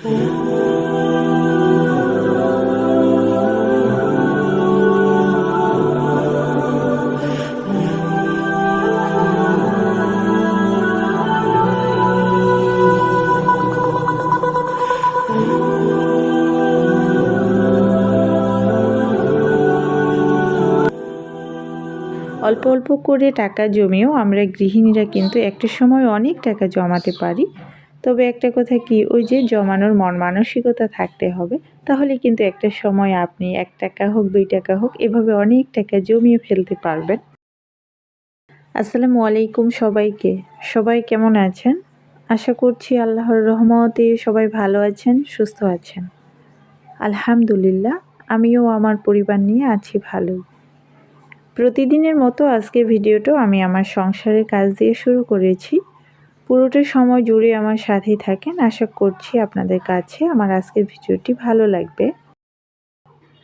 অল্প অল্প করে টাকা জমিয়েও আমরা গৃহিণীরা কিন্তু একটা সময় অনেক টাকা জমাতে পারি। তবে একটা কথা কি, ওই যে জমানোর মন মানসিকতা থাকতে হবে, তাহলে কিন্তু একটা সময় আপনি এক টাকা হোক, দুই টাকা হোক, এভাবে অনেক টাকা জমিয়ে ফেলতে পারবেন। আসসালামু আলাইকুম সবাইকে, সবাই কেমন আছেন? আশা করছি আল্লাহর রহমতে সবাই ভালো আছেন, সুস্থ আছেন। আলহামদুলিল্লাহ, আমিও আমার পরিবার নিয়ে আছি ভালো। প্রতিদিনের মতো আজকের ভিডিওটাও আমি আমার সংসারের কাজ দিয়ে শুরু করেছি। পুরোটা সময় জুড়ে আমার সাথেই থাকেন। আশা করছি আপনাদের কাছে আমার আজকের ভিডিওটি ভালো লাগবে।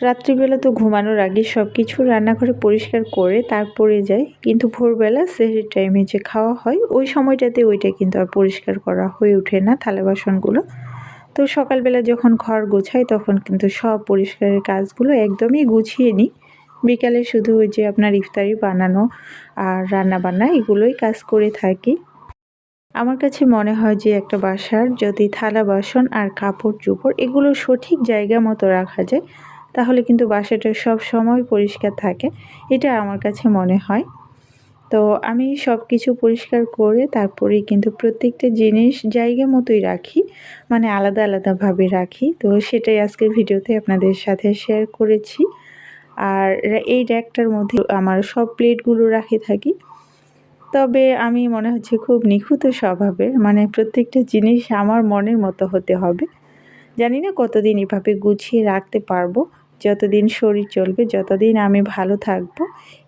রাত্রিবেলা তো ঘুমানোর আগে সব কিছু রান্নাঘরে পরিষ্কার করে তারপরে যাই। কিন্তু ভোরবেলা সেহের টাইমে যে খাওয়া হয়, ওই সময়টাতে ওইটা কিন্তু আর পরিষ্কার করা হয়ে ওঠে না থালা বাসনগুলো। তো সকালবেলা যখন ঘর গোছাই, তখন কিন্তু সব পরিষ্কারের কাজগুলো একদমই গুছিয়ে নিই। বিকালে শুধু ওই যে আপনার ইফতারি বানানো আর রান্না বান্না এগুলোই কাজ করে থাকি। আমার কাছে মনে হয় যে একটা বাসার যদি থালা, বাসন আর কাপড়, চোপড় এগুলো সঠিক জায়গা মতো রাখা যায়, তাহলে কিন্তু বাসাটা সব সময় পরিষ্কার থাকে। এটা আমার কাছে মনে হয়। তো আমি সব কিছু পরিষ্কার করে তারপরেই কিন্তু প্রত্যেকটা জিনিস জায়গা মতোই রাখি মানে আলাদা আলাদাভাবে রাখি। তো সেটাই আজকের ভিডিওতে আপনাদের সাথে শেয়ার করেছি। আর এই র্যাকটার মধ্যে আমার সব প্লেটগুলো রাখে থাকি। তবে আমি মনে হচ্ছে খুব নিখুঁত স্বভাবের। মানে প্রত্যেকটা জিনিস আমার মনের মতো হতে হবে। জানি না কতদিন এভাবে গুছিয়ে রাখতে পারব, যতদিন শরীর চলবে, যতদিন আমি ভালো থাকব,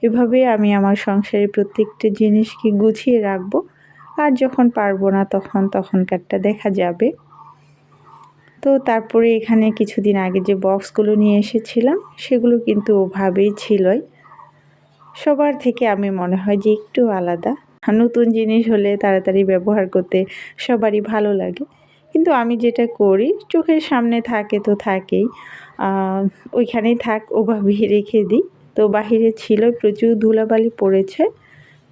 এভাবে আমি আমার সংসারের প্রত্যেকটা জিনিসকে গুছিয়ে রাখব। আর যখন পারব না তখন তখনকারটা দেখা যাবে। তো তারপরে এখানে কিছুদিন আগে যে বক্সগুলো নিয়ে এসেছিলাম, সেগুলো কিন্তু ওভাবেই ছিলই। সবার থেকে আমি মনে হয় যে একটু আলাদা। নতুন জিনিস হলে তাড়াতাড়ি ব্যবহার করতে সবারই ভালো লাগে। কিন্তু আমি যেটা করি, চোখের সামনে থাকে তো থাকেই। ওইখানেই থাক ওভাবেই রেখে দিই। তো বাহিরে ছিল, প্রচুর ধুলাবালি পড়েছে।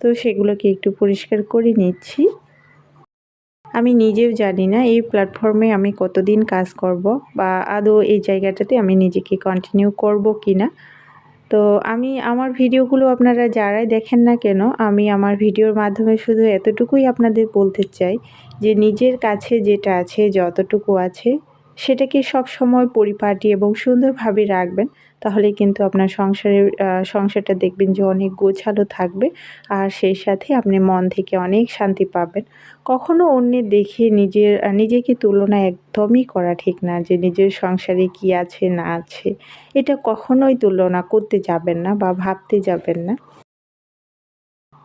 তো সেগুলোকে একটু পরিষ্কার করে নিচ্ছি। আমি নিজেও জানি না এই প্ল্যাটফর্মে আমি কতদিন কাজ করব বা আদৌ এই জায়গাটাতে আমি নিজেকে কন্টিনিউ করব কি না তো আমি আমার ভিডিওগুলো আপনারা যারাই দেখেন না কেন, আমি আমার ভিডিওর মাধ্যমে শুধু এতটুকুই আপনাদের বলতে চাই যে নিজের কাছে যেটা আছে, যতটুকু আছে সেটাকে সব সময় পরিপাটি এবং সুন্দরভাবে রাখবেন, তাহলে কিন্তু আপনার সংসারের সংসারটা দেখবেন যে অনেক গোছালো থাকবে আর সেই সাথে আপনি মন থেকে অনেক শান্তি পাবেন। কখনো অন্যের দেখে নিজের নিজেকে তুলনা একদমই করা ঠিক না যে নিজের সংসারে কি আছে, না আছে। এটা কখনোই তুলনা করতে যাবেন না বা ভাবতে যাবেন না।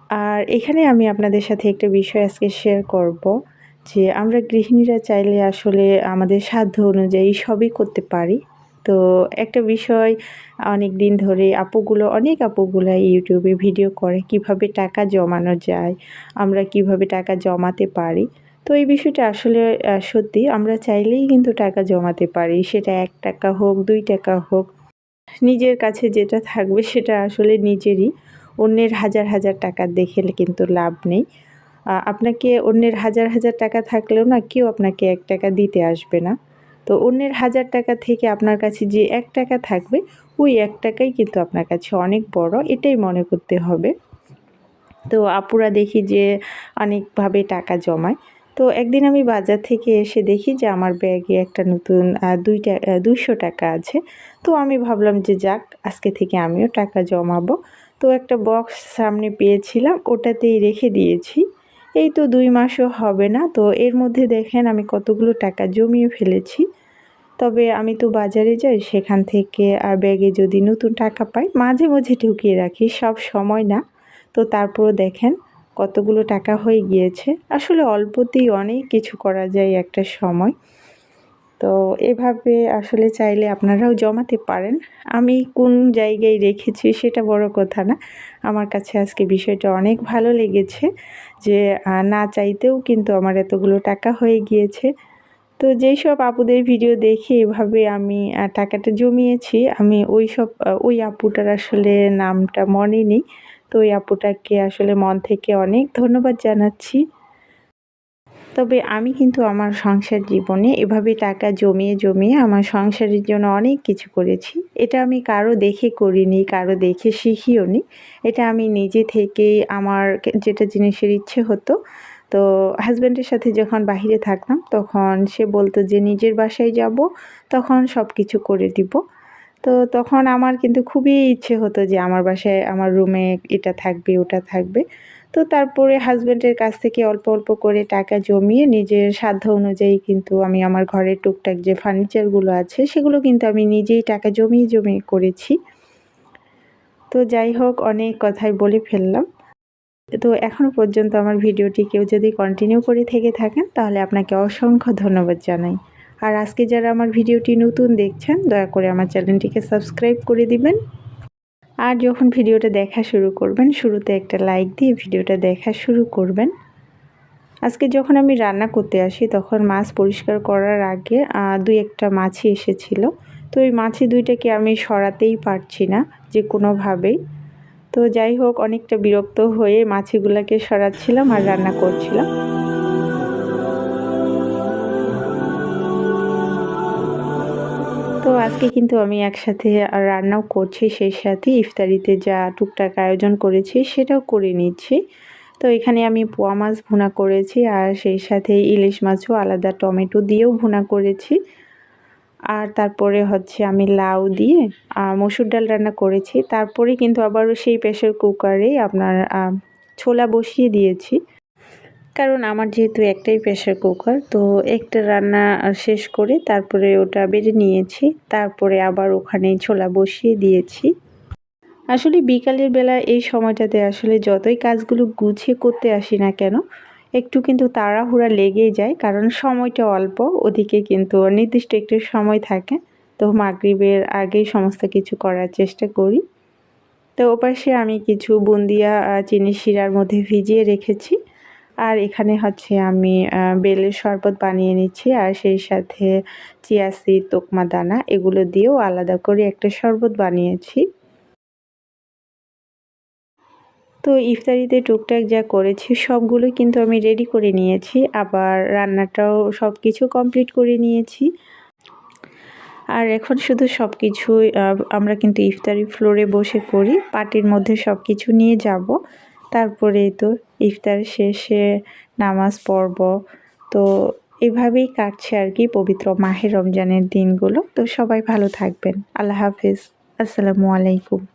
আর এখানে আমি আপনাদের সাথে একটা বিষয় আজকে শেয়ার করব। যে আমরা গৃহিণীরা চাইলে আসলে আমাদের সাধ্য অনুযায়ী সবই করতে পারি। তো একটা বিষয়, অনেক দিন ধরে আপুগুলো, অনেক আপুগুলো ইউটিউবে ভিডিও করে কীভাবে টাকা জমানো যায়, আমরা কীভাবে টাকা জমাতে পারি। তো এই বিষয়টা আসলে সত্যি আমরা চাইলেই কিন্তু টাকা জমাতে পারি, সেটা এক টাকা হোক, দুই টাকা হোক। নিজের কাছে যেটা থাকবে সেটা আসলে নিজেরই, অন্যের হাজার হাজার টাকা দেখে কিন্তু লাভ নেই। আপনাকে অন্যের হাজার হাজার টাকা থাকলেও না কেউ আপনাকে এক টাকা দিতে আসবে না। তো অন্যের হাজার টাকা থেকে আপনার কাছে যে এক টাকা থাকবে, ওই এক টাকাই কিন্তু আপনার কাছে অনেক বড়, এটাই মনে করতে হবে। তো আপুরা দেখি যে অনেকভাবে টাকা জমায়। তো একদিন আমি বাজার থেকে এসে দেখি যে আমার ব্যাগে একটা নতুন দুইটা দুইশো টাকা আছে। তো আমি ভাবলাম যে যাক, আজকে থেকে আমিও টাকা জমাবো। তো একটা বক্স সামনে পেয়েছিলাম, ওটাতেই রেখে দিয়েছি। এই তো দুই মাসও হবে না, তো এর মধ্যে দেখেন আমি কতগুলো টাকা জমিয়ে ফেলেছি। তবে আমি তো বাজারে যাই, সেখান থেকে আর ব্যাগে যদি নতুন টাকা পাই, মাঝে মাঝে ঢুকিয়ে রাখি, সব সময় না। তো তারপরও দেখেন কতগুলো টাকা হয়ে গিয়েছে। আসলে অল্পতেই অনেক কিছু করা যায় একটা সময়। তো এভাবে আসলে চাইলে আপনারাও জমাতে পারেন। আমি কোন জায়গায় রেখেছি সেটা বড় কথা না। আমার কাছে আজকে বিষয়টা অনেক ভালো লেগেছে যে না চাইতেও কিন্তু আমার এতগুলো টাকা হয়ে গিয়েছে। তো যেই সব আপুদের ভিডিও দেখে এভাবে আমি টাকাটা জমিয়েছি, আমি ওই সব ওই আপুটার আসলে নামটা মনে নেই। তো ওই আপুটাকে আসলে মন থেকে অনেক ধন্যবাদ জানাচ্ছি। তবে আমি কিন্তু আমার সংসার জীবনে এভাবে টাকা জমিয়ে জমিয়ে আমার সংসারের জন্য অনেক কিছু করেছি। এটা আমি কারও দেখে করিনি, কারও দেখে শিখিও নি এটা আমি নিজে থেকেই আমার যেটা জিনিসের ইচ্ছে হতো। তো হাজব্যান্ডের সাথে যখন বাহিরে থাকতাম, তখন সে বলতো যে, নিজের বাসায় যাব, তখন সব কিছু করে দিব। তো তখন আমার কিন্তু খুবই ইচ্ছে হতো যে, আমার বাসায়, আমার রুমে এটা থাকবে, ওটা থাকবে। তো তারপরে হাজব্যান্ডের কাছ থেকে অল্প অল্প করে টাকা জমিয়ে নিজের সাধ্য অনুযায়ী কিন্তু আমি আমার ঘরের টুকটাক যে ফার্নিচারগুলো আছে, সেগুলো কিন্তু আমি নিজেই টাকা জমিয়ে জমিয়ে করেছি। তো যাই হোক, অনেক কথাই বলে ফেললাম। তো এখনও পর্যন্ত আমার ভিডিওটি কেউ যদি কন্টিনিউ করে থেকে থাকেন, তাহলে আপনাকে অসংখ্য ধন্যবাদ জানাই। আর আজকে যারা আমার ভিডিওটি নতুন দেখছেন, দয়া করে আমার চ্যানেলটিকে সাবস্ক্রাইব করে দিবেন। আর যখন ভিডিওটা দেখা শুরু করবেন, শুরুতে একটা লাইক দিয়ে ভিডিওটা দেখা শুরু করবেন। আজকে যখন আমি রান্না করতে আসি, তখন মাছ পরিষ্কার করার আগে দুই একটা মাছি এসেছিল। তো ওই মাছি দুইটাকে আমি সরাতেই পারছি না, যে কোনোভাবেই। তো যাই হোক, অনেকটা বিরক্ত হয়ে মাছিগুলোকে সরাচ্ছিলাম আর রান্না করছিলাম। তো আজকে কিন্তু আমি একসাথে রান্নাও করছি, সেই সাথে ইফতারিতে যা টুকটাক আয়োজন করেছি সেটাও করে নিচ্ছি। তো এখানে আমি পোয়া মাছ ভুনা করেছি আর সেই সাথে ইলিশ মাছও আলাদা, টমেটো দিয়েও ভুনা করেছি। আর তারপরে হচ্ছে আমি লাউ দিয়ে মসুর ডাল রান্না করেছি। তারপরে কিন্তু আবারও সেই প্রেশার কুকারে আপনার ছোলা বসিয়ে দিয়েছি। কারণ আমার যেহেতু একটাই প্রেশার কুকার তো একটা রান্না শেষ করে তারপরে ওটা বেড়ে নিয়েছি, তারপরে আবার ওখানে ছোলা বসিয়ে দিয়েছি। আসলে বিকালের বেলা এই সময়টাতে আসলে যতই কাজগুলো গুছিয়ে করতে আসি না কেন, একটু কিন্তু তাড়াহুড়া লেগেই যায়, কারণ সময়টা অল্প, ওদিকে কিন্তু নির্দিষ্ট একটু সময় থাকে, তো মাগরীবের আগেই সমস্ত কিছু করার চেষ্টা করি। তো ওপাশে আমি কিছু বুন্দিয়া চিনি শিরার মধ্যে ভিজিয়ে রেখেছি। আর এখানে হচ্ছে আমি বেলের শরবত বানিয়ে নিচ্ছি আর সেই সাথে চিয়াসি তোকমা দানা এগুলো দিয়েও আলাদা করে একটা শরবত বানিয়েছি। তো ইফতারিতে টুকটাক যা করেছি সবগুলো কিন্তু আমি রেডি করে নিয়েছি, আবার রান্নাটাও সব কিছু কমপ্লিট করে নিয়েছি। আর এখন শুধু সব কিছুই আমরা কিন্তু ইফতারি ফ্লোরে বসে করি পাটির মধ্যে সব কিছু নিয়ে যাব। তারপরে তো ইফতার শেষে নামাজ পড়ব। তো এভাবেই কাটছে আর কি পবিত্র মাহের রমজানের দিনগুলো। তো সবাই ভালো থাকবেন। আল্লাহ হাফিজ। আসসালামু আলাইকুম।